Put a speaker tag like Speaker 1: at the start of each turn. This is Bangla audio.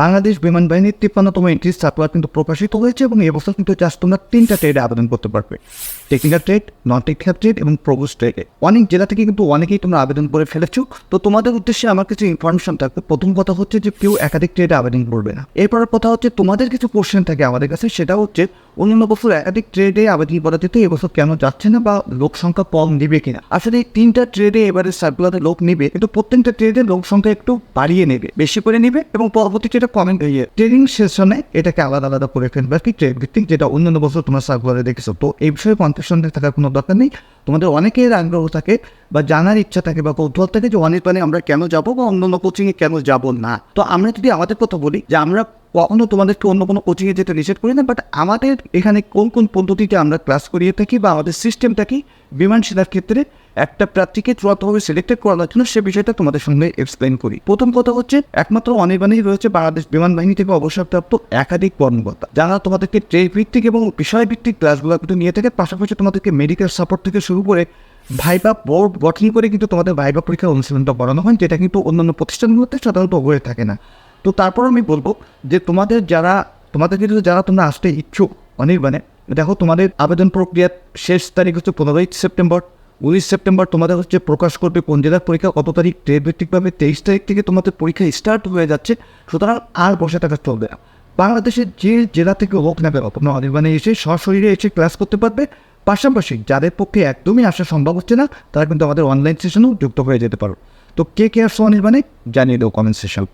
Speaker 1: বাংলাদেশ বিমান বাহিনীর তিপ্পান্নতম এন্ট্রি সার্কুলার কিন্তু প্রকাশিত হয়েছে এবং এবছর কিন্তু জাস্ট তোমরা তিনটা ট্রেডে আবেদন করতে পারবে। Technical trade non technical trade এবং প্রবোস ট্রেডে অনেক জেলা থেকে কিন্তু অনেকেই তোমরা আবেদন করে ফেলেছো। তো তোমাদের উদ্দেশ্যে আমার কিছু ইনফরমেশন থাকবে। প্রথম কথা হচ্ছে যে কেউ একাধিক ট্রেডে আবেদন করবে না। এরপর কথা হচ্ছে তোমাদের কিছু কোশ্চেন থাকে আমাদের কাছে। সেটা হচ্ছে অন্যান্য বছর একাধিক ট্রেডে আবেদন যেত এবছর কেন যাচ্ছে না বা লোক সংখ্যা কম নেবে কিনা? আসলে এই তিনটা ট্রেডে এবারে সার্কুলারে লোক নেবে, কিন্তু প্রত্যেকটা ট্রেডে লোক সংখ্যা একটু বাড়িয়ে নেবে, বেশি করে নেবে এবং পরবর্তীতে এটা কমেন্ট হয়ে ট্রেনিং সেশনে এটাকে আলাদা আলাদা করে ফেলবে আর কি ট্রেড ভিত্তিক, যেটা অন্যান্য বছর তোমার সার্কুলারে দেখেছ। তো এই বিষয়ে কনফিউশন থাকার কোনো দরকার নেই। তোমাদের অনেকের আগ্রহ থাকে বা জানার ইচ্ছা থাকে বা কৌতূহল থাকে যে অনেক মানে আমরা কেন যাব বা অন্যান্য কোচিংয়ে কেন যাব না। তো আমরা যদি আমাদের কথা বলি যে আমরা কখনো তোমাদেরকে অন্য কোনো কোচিংয়ে যেতে নিষেধ করি না বাট আমাদের এখানে কোন কোন পদ্ধতিতে আমরা ক্লাস করিয়ে থাকি বা আমাদের সিস্টেমটা কি? বিমান সেনার ক্ষেত্রে একটা প্রার্থীকে চূড়ান্তভাবে সিলেক্টেড করানোর জন্য সে বিষয়টা তোমাদের সঙ্গে এক্সপ্লেন করি। প্রথম কথা হচ্ছে, একমাত্র অনির্বাণেই রয়েছে বাংলাদেশ বিমান বাহিনী থেকে অবসরপ্রাপ্ত একাধিক কর্মকর্তা, যারা তোমাদেরকে ট্রেড ভিত্তিক এবং বিষয়ভিত্তিক ক্লাসগুলো কিন্তু নিয়ে থাকে, পাশাপাশি তোমাদেরকে মেডিকেল সাপোর্ট থেকে শুরু করে ভাইবা বোর্ড গঠন করে কিন্তু তোমাদের ভাইবা পরীক্ষার অনুশীলনটা করানো হয়, যেটা কিন্তু অন্যান্য প্রতিষ্ঠানগুলোতে সাধারণত হয়ে থাকে না। তো তারপর আমি বলব যে তোমাদের যারা, তোমাদের কিন্তু যারা তোমরা আসতে ইচ্ছুক অনির্বাণে, দেখো তোমাদের আবেদন প্রক্রিয়ার শেষ তারিখ হচ্ছে পনেরোই সেপ্টেম্বর। উনিশ সেপ্টেম্বর তোমাদের হচ্ছে প্রকাশ করবে কোন জেলার পরীক্ষা, কত তারিখ ট্রেড ভিত্তিকভাবে তেইশ তারিখ থেকে তোমাদের পরীক্ষা স্টার্ট হয়ে যাচ্ছে, সুতরাং আর বসে থাকা চলবে না। বাংলাদেশের যে জেলা থেকে হোক না কেন, তোমরা অনির্বাণে এসে সশরীরে এসে ক্লাস করতে পারবে। পাশাপাশি যাদের পক্ষে একদমই আসা সম্ভব হচ্ছে না, তারা কিন্তু আমাদের অনলাইন সেশনেও যুক্ত হয়ে যেতে পারো। তো কে কে আসছো অনির্বাণে, জানিয়ে দেবো কমেন্ট সেশন